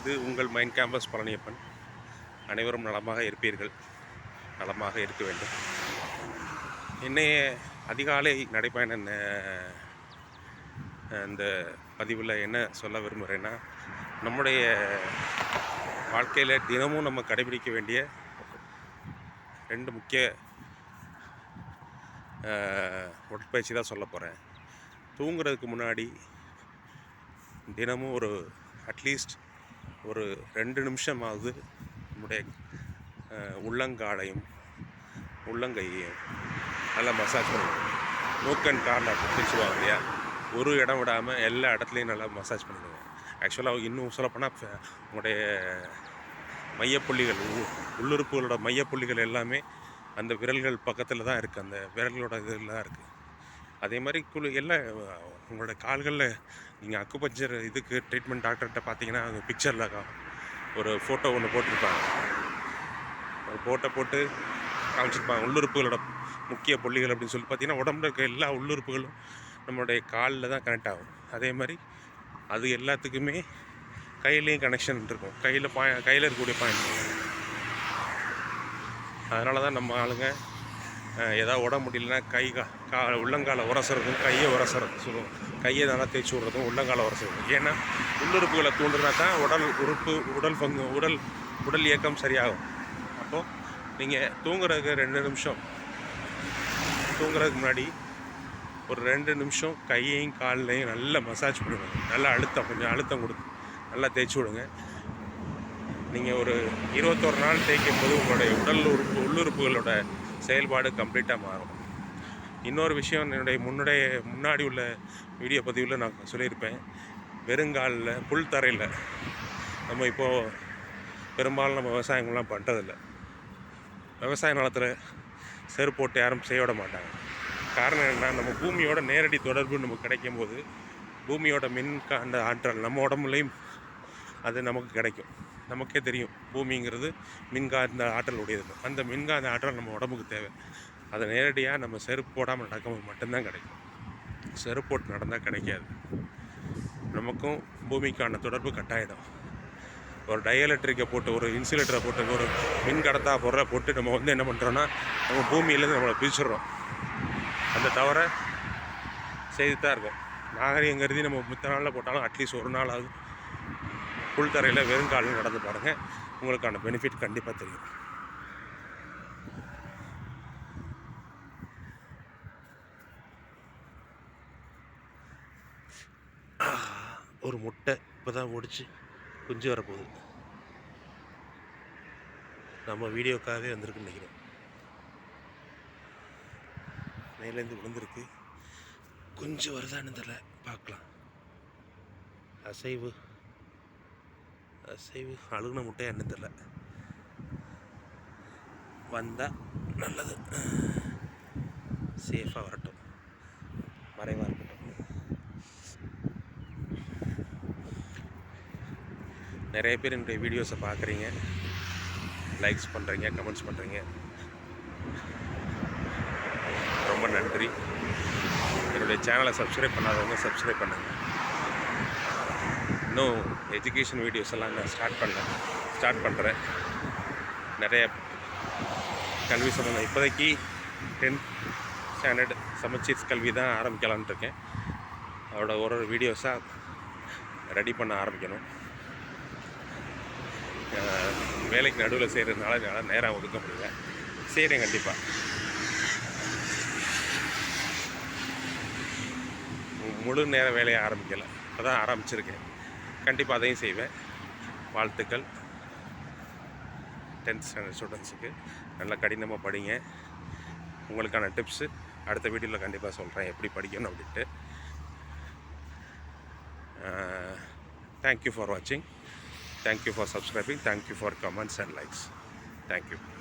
இது உங்கள் mind campus Palaniappan. அனைவரும் நலமாக இருப்பீர்கள். நலமாக இருக்க வேண்டும். இன்னைய அதிகாலை நடைப்பயண இந்த பதிவில் என்ன சொல்ல விரும்புகிறேன்னா நம்முடைய வாழ்க்கையில் தினமும் நம்ம கடைபிடிக்க வேண்டிய ரெண்டு முக்கிய உடற்பயிற்சி தான் சொல்ல போகிறேன் தூங்குறதுக்கு முன்னாடி தினமும் ஒரு அட்லீஸ்ட் ஒரு ரெண்டு நிமிஷமாவது நம்முடைய உள்ளங்காலையும் உள்ளங்கையையும் நல்லா மசாஜ் பண்ணுவோம் மூக்கன் காலில் பிடிச்சுவாங்க இல்லையா? ஒரு இடம் விடாமல் எல்லா இடத்துலையும் நல்லா மசாஜ் பண்ணிடுங்க. ஆக்சுவலாக இன்னும் சொல்லப்போனால் உங்களுடைய மையப்புள்ளிகள் உ- உள்ளுறுப்புகளோட மையப்புள்ளிகள் எல்லாமே அந்த விரல்கள் பக்கத்தில் தான் இருக்குது அந்த விரல்களோட இதில் தான் இருக்குது அதே மாதிரி குழு எல்லாம் உங்களோட கால்களில் நீங்கள் அக்குபஞ்சர் இதுக்கு ட்ரீட்மெண்ட் டாக்டர்கிட்ட பார்த்தீங்கன்னா அவங்க பிக்சரில் ஒரு ஃபோட்டோ ஒன்று போட்டிருப்பாங்க. ஒரு ஃபோட்டோ போட்டு காமிச்சிருப்பாங்க. உள்ளுறுப்புகளோட முக்கிய புள்ளிகள் அப்படின்னு சொல்லி பார்த்தீங்கன்னா உடம்புல இருக்க எல்லா உள்ளுறுப்புகளும் நம்மளுடைய காலில் தான் கனெக்ட் ஆகும். அதே மாதிரி அது எல்லாத்துக்குமே கையிலையும் கனெக்ஷன் இருக்கும். கையில் பாய் கையில் இருக்கக்கூடிய பாயிண்ட் அதனால தான் நம்ம ஆளுங்க ஏதாவது உடம்பு முடியலன்னா கை கா கா உள்ளங்கால உரசுறதும் கையை உரசுறது சொல்லுவோம். கையை நல்லா தேய்ச்சி விட்றதும் உள்ளங்கால உரசுறதும். ஏன்னா உள்ளுறுப்புகளை தூண்டுனா தான் உடல் உறுப்பு உடல் பங்கு உடல் உடல் இயக்கம் சரியாகும். அப்போது நீங்கள் தூங்குறதுக்கு ரெண்டு நிமிஷம் தூங்குறதுக்கு முன்னாடி ஒரு ரெண்டு நிமிஷம் கையையும் காலையும் நல்லா மசாஜ் பண்ணுங்க. நல்லா அழுத்தம் கொஞ்சம் அழுத்தம் கொடுத்து நல்லா தேய்ச்சி விடுங்க. நீங்கள் ஒரு இருபத்தொரு நாள் தேய்க்கும் போது உங்களுடைய உடல் உறுப்பு உள்ளுறுப்புகளோட செயல்பாடு கம்ப்ளீட்டாக மாறும். இன்னொரு விஷயம் என்னுடைய முன்னுடைய முன்னாடி உள்ள வீடியோ பதிவில் நான் சொல்லியிருப்பேன். வெறுங்காலில் புல் தரையில் நம்ம இப்போது பெரும்பாலும் நம்ம விவசாயங்கள்லாம் பண்ணுறதில்ல விவசாய நிலத்தில் செருப்போட்டு யாரும் செய்ய விட மாட்டாங்க. காரணம் என்னென்னா நம்ம பூமியோட நேரடி தொடர்பு நமக்கு கிடைக்கும் போது பூமியோட மின்காந்த ஆற்றல் நம்ம உடம்புலையும் அது நமக்கு கிடைக்கும். நமக்கே தெரியும் பூமிங்கிறது மின்காந்த ஆற்றல் உடையது அந்த மின்காந்த ஆற்றல் நம்ம உடம்புக்கு தேவை. அதை நேரடியாக நம்ம செருப்பு போடாமல் நடக்கும்போது மட்டும்தான் கிடைக்கும். செருப்பு போட்டு நடந்தால் கிடைக்காது. நமக்கும் பூமிக்கான தொடர்பு கட்டாயிடும். ஒரு டயலெக்ட்ரிக்கை போட்டு ஒரு இன்சுலேட்டரை போட்டு ஒரு மின் கடத்தா பொருளை போட்டு நம்ம வந்து என்ன பண்ணுறோன்னா நம்ம பூமியிலேருந்து நம்மளை பிரிச்சுடுறோம். அந்த தவிர செய்து தான் இருக்கும். நாகரிகம் கருதி நம்ம மித்த நாளில் போட்டாலும் அட்லீஸ்ட் ஒரு நாள் புல் தரையில் வெறும் நடந்து பாருங்கள் உங்களுக்கான பெனிஃபிட் கண்டிப்பாக தெரியும். ஒரு முட்டை இப்போ தான் ஒடிச்சு குஞ்சு வரப்போகுது. நம்ம வீடியோக்காகவே வந்திருக்குன்னு நினைக்கிறேன். மேலேருந்து விழுந்திருக்கு. குஞ்சு வருதான்னு தெரில பார்க்கலாம். அசைவு. அசைவு. அழுகுன முட்டையா என்ன தெரில வந்தால் நல்லது. சேஃபாக வரட்டும். மறைவாக நிறைய பேர் என்னுடைய வீடியோஸை பார்க்குறீங்க. லைக்ஸ் பண்ணுறீங்க கமெண்ட்ஸ் பண்ணுறீங்க ரொம்ப நன்றி. என்னுடைய சேனலை சப்ஸ்கிரைப் பண்ணாதவங்க சப்ஸ்கிரைப் பண்ணுங்கள் இன்னும் எஜுகேஷன் வீடியோஸ் எல்லாம் நான் ஸ்டார்ட் பண்ணேன் ஸ்டார்ட் பண்ணுறேன் நிறைய கல்வி சம்மந்தம் இப்போதைக்கு டென்த் ஸ்டாண்டர்ட் சமச்சீர் கல்வி தான் ஆரம்பிக்கலான்ட்டு இருக்கேன். அதோட ஒரு ஒரு வீடியோஸாக ரெடி பண்ண ஆரம்பிக்கணும். வேலைக்கு நடுவில் செய்கிறதுனால என்னால் நேராக ஒதுக்க முடியல. செய்கிறேன் கண்டிப்பாக முழு நேர வேலையை ஆரம்பிக்கலை. அதான் ஆரம்பிச்சிருக்கேன். கண்டிப்பாக அதையும் செய்வேன். வாழ்த்துக்கள். டென்த் ஸ்டாண்டர்ட் ஸ்டூடெண்ட்ஸுக்கு நல்லா கடினமாக படிங்க. உங்களுக்கான டிப்ஸு அடுத்த வீடியோவில் கண்டிப்பாக சொல்கிறேன் எப்படி படிக்கணும் அப்படின்ட்டு. தேங்க்யூ ஃபார் வாட்சிங் Thank you for subscribing. Thank you for comments and likes. Thank you.